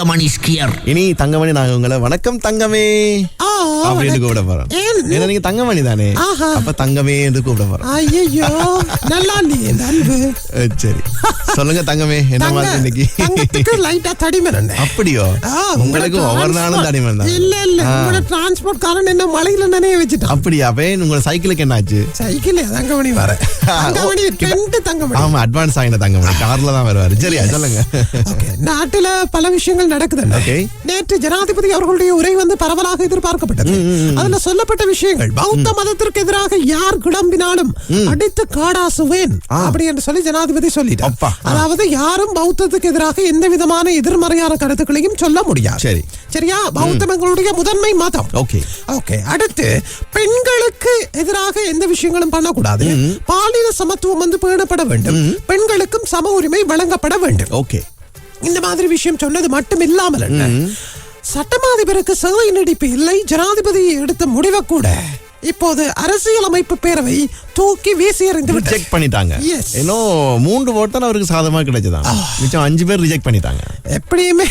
தங்கமணி ஸ்கியர். இனி தங்கமணி நாங்க உங்களை வணக்கம் தங்கமே. ஆ, அப்படின்னு கூப்பிட ஏன்? ஏன்னா நீங்க தங்கமணி தானே. அப்ப தங்கமே என்று கூப்பிட ஐயோ நல்லா அன்பு. சரி. சொல்லுங்க தங்கமே என்ன மாதிரி இன்னைக்கு? தங்கத்துக்கு லைட்டா தடிமன் அப்படியோ? உங்களுக்கு ஒவ்வொரு நாளும் transport- தடிமன் தான்? இல்ல இல்ல ஆ. உங்களோட டிரான்ஸ்போர்ட் காரன் என்ன மலையில நினைய வச்சுட்டான். அப்படியா? அப்ப உங்க சைக்கிளுக்கு என்னாச்சு? சைக்கிள் தங்கமணி வர. தங்கமணி ரெண்டு தங்கமணி ஆமா அட்வான்ஸ் ஆகின தங்கமணி கார்ல தான் வருவாரு. சரியா சொல்லுங்க. நாட்டுல பல விஷயங்கள் நடக்குது. நேற்று ஜனாதிபதி அவர்களுடைய உரை வந்து பரவலாக எதிர்பார்க்கப்பட்டது. அதுல சொல்லப்பட்ட விஷயங்கள் பௌத்த மதத்திற்கு எதிராக யார் கிளம்பினாலும் அடித்து காடாசுவேன் அப்படி என்று சொல்லி ஜனாதிபதி சொல்லிட்டார். அதாவது யாரும் பௌத்தத்துக்கு எதிராக எந்த விதமான எதிர்மறையான கருத்துக்களையும் சொல்ல முடியாது. சரி. சரியா? பௌத்தம் எங்களுடைய முதன்மை மதம். ஓகே. ஓகே. அடுத்து பெண்களுக்கு எதிராக எந்த விஷயங்களும் பண்ணக்கூடாது. பாலின சமத்துவம் வந்து பேணப்பட வேண்டும். பெண்களுக்கும் சம உரிமை வழங்கப்பட வேண்டும். ஓகே. இந்த மாதிரி விஷயம் சொன்னது மட்டும் இல்லாமல் சட்டமாதிபருக்கு சேவை நீடிப்பு இல்லை ஜனாதிபதி எடுத்த முடிவை கூட இப்போது அரசியலமைப்பு பேரவை தூக்கி வீசி எறிந்து ரிஜெக்ட் பண்ணிட்டாங்க. இன்னும் மூன்று ஓட்டு அவருக்கு சாதமா கிடைச்சதான் மிச்சம் அஞ்சு பேர் ரிஜெக்ட் பண்ணிட்டாங்க. எப்படியுமே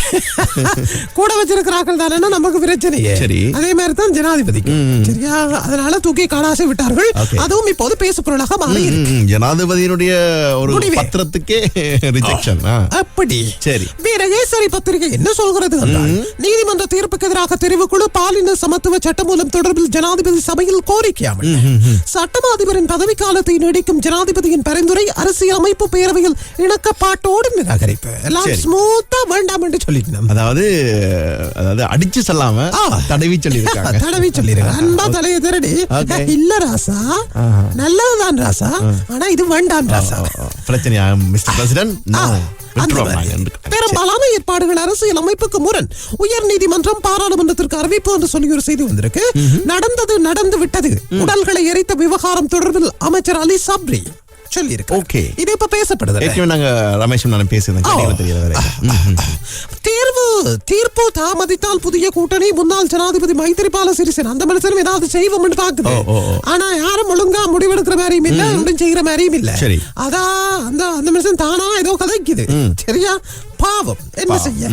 கூட வச்சிருக்கிறார்கள் தானே நமக்கு பிரச்சனையே. சரி. அதே மாதிரி தான் ஜனாதிபதிக்கு சரியா? அதனால தூக்கி காடாசி விட்டார்கள். அதுவும் இப்போது பேசு பொருளாக மாறி ஜனாதிபதியினுடைய ஒரு. பத்திரத்துக்கே ரிஜெக்ஷன் அப்படி. சரி. வீரகேசரி பத்திரிகை என்ன சொல்கிறது நீதிமன்ற தீர்ப்புக்கு எதிராக தெரிவுக்குழு பாலின சமத்துவ சட்டமூலம் தொடர்பில் ஜனாதிபதி சபையில் கோரிக்கையாமல் சட்டமாதிபரின் பதவிக்காலத்தை நீடிக்கும் ஜனாதிபதியின் பரிந்துரை அரசியலமைப்பு பேரவையில் இணக்கப்பாட்டோடு நிராகரிப்பு. எல்லாம். ஸ்மூத்தா வேண்டாம் என்று சொல்லிட்டோம் அதாவது அதாவது அடிச்சு சொல்லாம. தடவி சொல்லியிருக்காங்க. தடவி சொல்லிருங்க அன்பா தலையை திருடி. இல்ல ராசா நல்லதுதான் ராசா ஆனா இது வேண்டாம் ராசா. பிரச்சனையா மிஸ்டர் பிரசிடென்ட். பெரும்பாலான ஏற்பாடுகள் அரசியல் அமைப்புக்கு முரண். உயர் நீதிமன்றம் பாராளுமன்றத்திற்கு அறிவிப்பு என்று சொல்லி ஒரு செய்தி வந்திருக்கு. நடந்தது நடந்து விட்டது உடல்களை எரித்த விவகாரம் தொடர்பில் அமைச்சர் அலி சப்ரி. சொல்லியிருக்கு Okay. இது இப்ப பேசப்படுது ஏற்கனவே நாங்க ரமேஷும் நான் பேசியிருந்தேன் கேட்டீங்களா தெரியல வரை. தேர்வு தீர்ப்பு தாமதித்தால் புதிய கூட்டணி முன்னாள் ஜனாதிபதி மைத்திரிபால சிறிசேன அந்த மனுஷனும் ஏதாவது செய்வோம்னு பாக்குது. ஆனா யாரும் ஒழுங்கா முடிவெடுக்கிற மாதிரியும் இல்ல ஒன்றும் செய்யற மாதிரியும் இல்ல. சரி. அதான் அந்த அந்த மனுஷன் தானா ஏதோ கதைக்குது. சரியா? பாவம். என்ன செய்ய?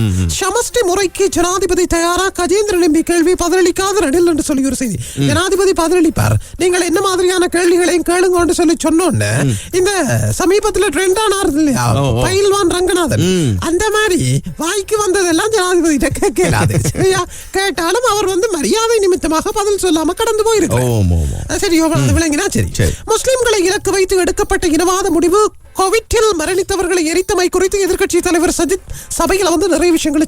சமஷ்டி முறைக்கு ஜனாதிபதி தயாரா கஜேந்திரன் எம்பி கேள்வி பதிலளிக்காத ரணில் என்று சொல்லி ஒரு செய்தி. ஜனாதிபதி பதிலளிப்பார். நீங்கள் என்ன மாதிரியான கேள்விகளையும் கேளுங்க சொல்லி சொன்னோன்னு இந்த சமீபத்துல ட்ரெண்ட் ஆனார் இல்லையா. பயில்வான் ரங்கநாதன். அந்த மாதிரி வாய்க்கு வந்ததெல்லாம் ஜனாதிபதி கேட்கலாது சரியா? கேட்டாலும் அவர் வந்து மரியாதை நிமித்தமாக பதில் சொல்லாம கடந்து ஓம். சரி விளங்கினா சரி. முஸ்லிம்களை இலக்கு வைத்து எடுக்கப்பட்ட இனவாத முடிவு கோவிட்டில் மரணித்தவர்களை எரித்தமை குறித்து எதிர்க்கட்சி தலைவர் சஜித் சபையில வந்து நிறைய விஷயங்களை.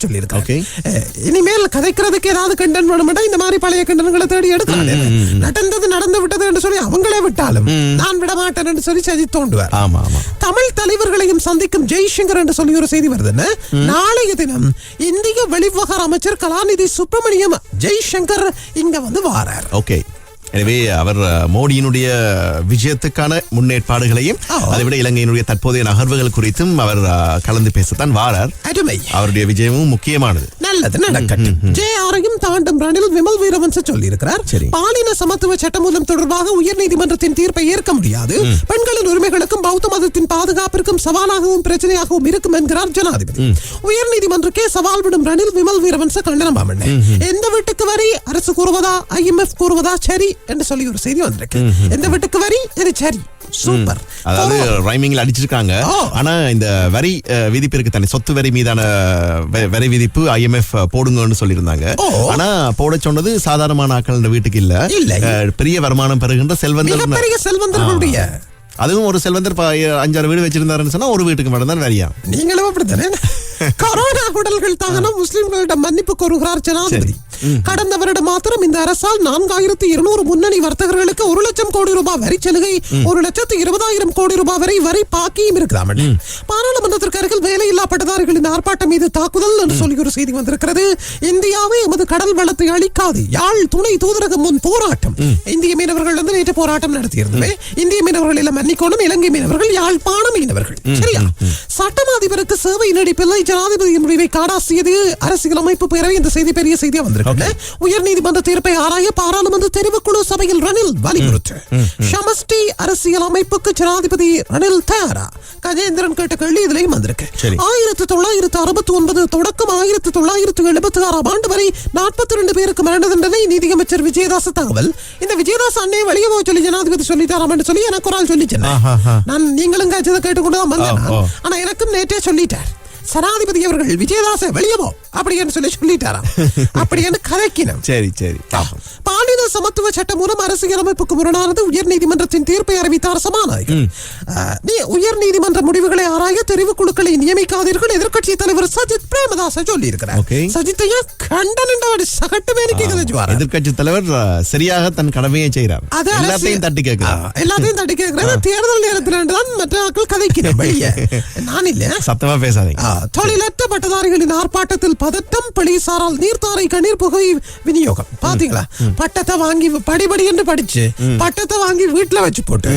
அஹ், இனிமேல் கதைக்கிறதுக்கு ஏதாவது கண்டன் வேணும்னா இந்த மாதிரி பழைய கண்டனங்களை தேடி எடுக்கலாம் நடந்தது நடந்து விட்டது என்று சொல்லி அவங்களே விட்டாலும் நான் விட மாட்டேன் என்று சொல்லி சஜித் தோண்டுவார். தமிழ் தலைவர்களையும் சந்திக்கும் ஜெய்சங்கர் என்று சொல்லி ஒரு செய்தி வருது என்ன? நாளைய தினம் இந்திய வெளிவிவகார அமைச்சர் கலாநிதி சுப்பிரமணியம் ஜெய்சங்கர் இங்க வந்து வாரார். ஓகே. எனவே அவர் மோடியினுடைய விஜயத்துக்கான முன்னேற்பாடுகளையும் ஆ. அதை விட இலங்கையினுடைய தற்போதைய நகர்வுகள் குறித்தும் அவர் கலந்து பேசத்தான் வாரார். அவருடைய விஜயமும் முக்கியமானது. நல்லது நடக்கட்டும் ஜே ஆரையும் தாண்டும் ரணில் விமல் வீரவன்ச சொல்லி இருக்கிறார். பாலின சமத்துவ சட்டமூலம் தொடர்பாக உயர்நீதிமன்றத்தின் தீர்ப்பை ஏற்க முடியாது. பெண்களின் உரிமைகளுக்கும் பௌத்த மதத்தின் பாதுகாப்பிற்கும் சவாலாகவும் பிரச்சனையாகவும் இருக்கும் என்கிறார் ஜனாதிபதி. உயர்நீதிமன்றக்கே சவால் விடும் ரணில் விமல் வீரவன்ச கண்டனம் பண்ண எந்த வீட்டுக்கு வரி? அரசு கூறுவதா? ஐஎம்எஃப் கூறுவதா? சரி என்று சொல்லி ஒரு செய்தி வந்திருக்கு. எந்த வீட்டுக்கு வரி இது சரி. சூப்பர் அதாவது ரைமிங்ல அடிச்சிருக்காங்க. ஆனா இந்த வரி அஹ், விதிப்பு இருக்கு தானே. சொத்து வரி மீதான வரி விதிப்பு ஐஎம்எஃப் போடுங்கன்னு சொல்லியிருந்தாங்க. ஆனா போட சொன்னது சாதாரணமான ஆட்கள் வீட்டுக்கு இல்ல. இல்லை. பெரிய வருமானம் பெறுகின்ற செல்வந்தர் மிகப்பெரிய செல்வந்தர்களுடைய. அதுவும் ஒரு செல்வந்தர் அஞ்சாறு வீடு வச்சிருந்தாருன்னு சொன்னா ஒரு வீட்டுக்கு மட்டும் தான் வரியா? நீங்களும் அப்படித்தானே? கொரோனா உடல்கள் தாகனம் முஸ்லிம்களிடம் மன்னிப்பு கோருகிறார் ஜனாதிபதி. கடந்த வருடம் மாத்திரம் இந்த அரசால் நான்காயிரத்தி இருநூறு முன்னணி வர்த்தகர்களுக்கு ஒரு லட்சம் கோடி ரூபாய் வரி சலுகை ஒரு லட்சத்து இருபதாயிரம் கோடி ரூபாய் வரை வரி பாக்கியும் இருக்கிறாம் பாராளுமன்றத்திற்கு அருகில் வேலையில்லா பட்டதாரிகளின் ஆர்ப்பாட்டம் மீது தாக்குதல் என்று சொல்லி ஒரு செய்தி வந்திருக்கிறது. இந்தியாவே எமது கடல் வளத்தை அளிக்காது யாழ் துணை தூதரகம் முன் போராட்டம். இந்திய மீனவர்கள் வந்து நேற்று போராட்டம் நடத்தியிருந்தது. இந்திய மீனவர்கள் எல்லாம் மன்னிக்கோணும். இலங்கை மீனவர்கள் யாழ்ப்பாண மீனவர்கள். சரியா? சட்டம் அதிபருக்கு சேவை நடிப்பில்லை. ஜனாதிபதியின் முடிவை காடாசியது. அரசியல் அமைப்பு பேரவை இந்த செய்தி பெரிய செய்தியா வந்திருக்கு. உயர் நீதிமன்ற தீர்ப்பை ஆராய பாராளுமன்ற தெரிவுக்குழு சபையில் ரணில் வலியுறுத்து. சமஷ்டி அரசியல் அமைப்புக்கு ஜனாதிபதி ரணில் தயாரா? கஜேந்திரன் கேட்ட கேள்வி இதுலயும் வந்திருக்கு. ஆயிரத்தி தொள்ளாயிரத்தி அறுபத்தி ஒன்பது தொடக்கம் ஆயிரத்தி தொள்ளாயிரத்தி எழுபத்தி ஆறாம் ஆண்டு வரை நாற்பத்தி ரெண்டு பேருக்கு மரண தண்டனை நீதியமைச்சர் விஜயதாஸ் தகவல். இந்த விஜயதாஸ் அண்ணே வெளியே போக சொல்லி ஜனாதிபதி சொல்லிட்டாராம் சொல்லி எனக்கு ஒரு ஆள் ஆஹாஹா. நான் நீங்களும் காய்ச்சதை கேட்டுக்கொண்டு தான் வந்தேன். ஆனா எனக்கும் நேற்றே சொல்லிட்டார். சனாதிபதி அவர்கள் விஜயதாச வெளியே போ அப்படின்னு சொல்லி சொல்லிட்டாராம். அப்படின்னு கதைக்கினம். சரி சரி. பாலின சமத்துவ சட்டம் மூலம் அரசியலமைப்புக்கு முரணானது உயர் நீதிமன்றத்தின் தீர்ப்பை அறிவித்தார் சமாநாயகர் அஹ், நீ உயர் நீதிமன்ற முடிவுகளை ஆராய தெரிவுக்குழுக்களை நியமிக்காதீர்கள். எதிர்க்கட்சி தலைவர் சஜித் பிரேமதாச சொல்லி இருக்கிறார். சஜித்தையா கண்டனண்டவாடி சகட்டு கதைச்சுவார் எதிர்க்கட்சி தலைவர் சரியாக தன் கடமையை செய்கிறார். அது அரசியல்- எல்லாத்தையும் தட்டி கேட்கிறார். எல்லாத்தையும் தட்டி கேட்கிறது தேர்தல் நேரத்தில் தான் மற்ற ஆட்கள் கதைக்கிறேன் நான் இல்ல சத்தமா பேசாதீங்க. தொழிலற்ற பட்டதாரிகளின் ஆர்ப்பாட்டத்தில் பதட்டம் போலீசாரால் நீர்த்தாரை கண்ணீர் புகை விநியோகம். பாத்தீங்களா? பட்டத்தை வாங்கி படிபடி என்று படிச்சு பட்டத்தை வாங்கி வீட்டுல வச்சு போட்டு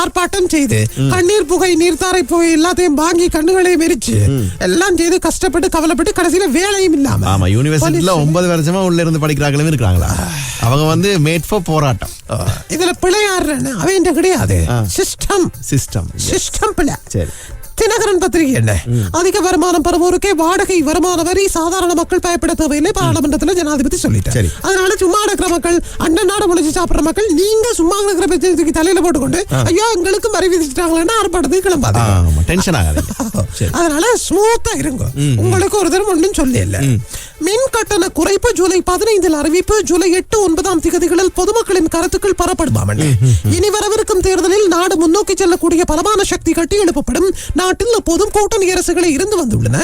ஆர்ப்பாட்டம் செய்து கண்ணீர் புகை நீர்த்தாரை புகை எல்லாத்தையும் வாங்கி கண்ணுகளை மெரிச்சு எல்லாம் செய்து கஷ்டப்பட்டு கவலைப்பட்டு கடைசியில வேலையும் இல்லாம ஆமா யூனிவர்சிட்டில போலீஸ் ஒன்பது வருஷமா உள்ள இருந்து படிக்கிறாங்களும் இருக்கிறாங்களா? அவங்க வந்து மேட் ஃபார் போராட்டம். இதுல பிள்ளையாடுறேன்னு அவன் கிடையாது. சிஸ்டம் சிஸ்டம் சிஸ்டம் பிள்ளை சரி. தினகரன் பத்திரிகை என்ன? அதிக வருமானம் பெறுவோருக்கே வாடகை வருமான வரி சாதாரண மக்கள் பயப்பட தேவையில்லை. பாராளுமன்றத்துல ஜனாதிபதி சொல்லிட்டார். அதனால சும்மா இருக்கிற மக்கள் அண்ணன் நாடு முளைச்சு சாப்பிடுற மக்கள் நீங்க சும்மா இருக்கிற பிரச்சனை தலையில போட்டுக்கொண்டு ஐயோ எங்களுக்கும் வரி விதிச்சிட்டாங்களேன்னா ஆர்ப்பாட்டத்துக்கு கிளம்பாது டென்ஷன் அதனால ஸ்மூத்தா இருங்க. உங்களுக்கு ஒரு தரம் ஒன்றும் சொல்லி இல்ல மின் கட்டண குறைப்பு ஜூலை பதினைந்தில் அறிவிப்பு. ஜூலை எட்டு ஒன்பதாம் திகதிகளில் பொதுமக்களின் கருத்துக்கள் பெறப்படுமாம் இனி வரவிருக்கும் தேர்தலில் நாடு முன்னோக்கி செல்லக்கூடிய பலமான சக்தி கட்டி எழுப்பப்படும் நாட்டில் எப்போதும் கூட்டணி அரசுகளை இருந்து வந்துள்ளன.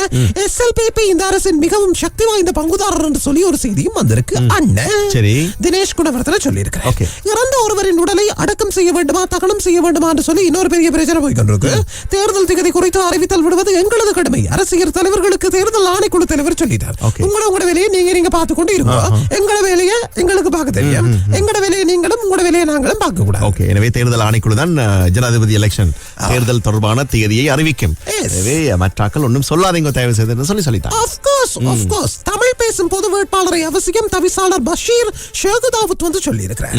எஸ்எல்பிபி இந்த அரசின் மிகவும் சக்தி வாய்ந்த பங்குதாரர் என்று சொல்லி ஒரு செய்தியும் வந்திருக்கு. அண்ணன் சரி. தினேஷ் குணவர்த்தன சொல்லியிருக்கிறார். Okay. இறந்த ஒருவரின் உடலை அடக்கம் செய்ய வேண்டுமா தகனம் செய்ய வேண்டுமா என்று சொல்லி இன்னொரு பெரிய பிரச்சனை போய் கொண்டிருக்கு தேர்தல் திகதி குறித்து அறிவித்தல் விடுவது எங்களது கடமை. அரசியல் தலைவர்களுக்கு தேர்தல் ஆணைக்குழு தலைவர் சொல்லிட்டார். உங்களோட உங்களோட வேலையை நீங்க நீங்க பார்த்து கொண்டு இருக்கோம் எங்களோட வேலையை எங்களுக்கு பார்க்க தெரியும். எங்களோட வேலையை நீங்களும் உங்களோட வேலையை நாங்களும் பார்க்க கூடாது எனவே தேர்தல் ஆணைக்குழு தான் ஜனாதிபதி எலெக்ஷன் தேர்தல் தொடர்பான தேதியை அறிவிக்கும் Yes. எனவே மற்றாக்கள் ஒன்றும் சொல்லாதீங்க தயவு செய்து சொல்லி சொல்லிட்டாங்க. தமிழ் பேசும் பொது வேட்பாளரை அவசியம் தவிசாளர் பஷீர் ஷேகுதாவுத் வந்து சொல்லியிருக்கிறார்.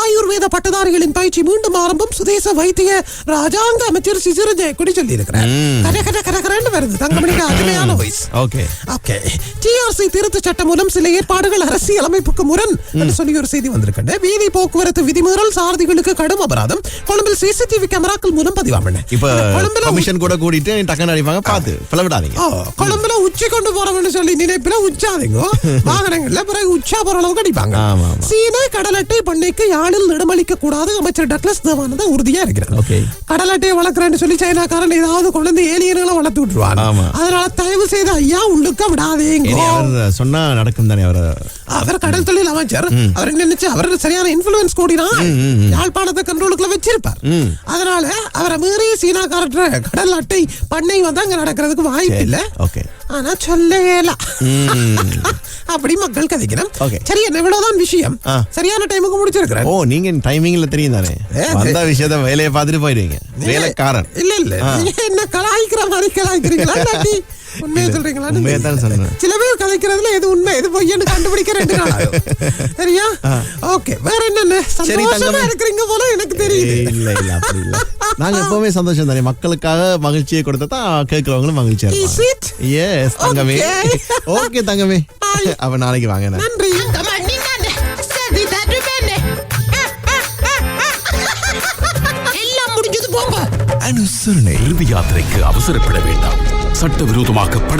ஆயுர்வேத பட்டதாரிகளின் பயிற்சி மீண்டும் ஆரம்பம் சுதேச வைத்திய ராஜாங்க அமைச்சர் சிசிர ஜெயக்குடி சொல்லியிருக்கிறார். கர கர கர கரன்னு வருது. தங்கமணிக்கு அருமையான வாய்ஸ் ஓகே. ஓகே. டிஆர்சி திருத்த சட்டம் மூலம் சில ஏற்பாடுகள் அரசியல் அமைப்புக்கு முரண் என்று சொல்லி ஒரு செய்தி வந்திருக்கின்ற வீதி போக்குவரத்து விதிமீறல் சாரதிகளுக்கு கடும் அபராதம். கொழும்பில் சிசிடிவி கேமராக்கள் மூலம் பதிவாமன இப்ப கொழும்புல கூட கூட்டிட்டு டக்குன்னு அடிப்பாங்க பார்த்து பிளவிடாதீங்க கொழும்புல உச்சி கொண்டு போறவன்னு சொல்லி நினைப்பில உச்சாதீங்க வாகனங்கள்ல பிறகு ஆமா, ஆமா. சீன கடல் அட்டை பண்ணைக்கு யாழில் இடமளிக்க கூடாது அமைச்சர் டக்ளஸ் தேவானந்தா உறுதியா இருக்கிறார். கடல் அட்டையை வளர்க்குறேன்னு சொல்லி சைனாக்காரன் ஏதாவது கொண்டு வந்து ஏலியன்களை வளர்த்து விட்டுருவாங்க. அதனால தயவு செய்து ஐயா உள்ளுக்க விடாதீங்க. சொன்னா நடக்கும் தானே அவர்? அவர் கடல் தொழில் அமைச்சர். அவர் நினைச்சு அவர் சரியான இன்ஃபுளுன்ஸ் கூடினா யாழ்ப்பாணத்தை கண்ட்ரோலுக்குள்ள வச்சிருப்பார். அதனால அவரை மீறி சீனாக்காரற்ற கடல் அட்டை பண்ணை வந்து அங்க நடக்கிறதுக்கு வாய்ப்பு இல்ல. ஓகே. ஆனா சொல்லலாம் அப்படி மக்கள் கதைக்கணும். சரி என்ன இவ்வளவுதான் விஷயம். சரியான டைமுக்கு முடிச்சிருக்கிறேன். ஓ நீங்க டைமிங்ல தெரியும் தானே வந்த விஷயத்த வேலையை பார்த்துட்டு போயிடுவீங்க. வேலைக்காரன். இல்ல இல்ல. என்ன கலாய்க்கிற மாதிரி கலாய்க்கிறீங்களா உண்மையை சொல்றீங்களா? உண்மையை தான் சொன்னேன். சில பேர் கதைக்கிறதுல எது உண்மை எது பொய்யன்னு கண்டுபிடிக்க ரெண்டு நாள். சரியா? ஓகே வேற என்னென்ன? சந்தோஷமா தங்கமே. இருக்கிறீங்க போல எனக்கு தெரியுது. இல்ல இல்ல அப்படி இல்ல. நாங்க எப்பவுமே சந்தோஷம் தானே. மக்களுக்காக மகிழ்ச்சியை கொடுத்தா தான் கேட்கிறவங்களும் மகிழ்ச்சியா இருப்பாங்க? எஸ் தங்கமே. ஓகே தங்கமே. அப்ப நாளைக்கு வாங்க நன்றி. எல்லாம் முடிஞ்சது போங்க. அனுசரணை இறுதி யாத்திரைக்கு அவசரப்பட வேண்டாம். சட்டவிரோதமாக படகு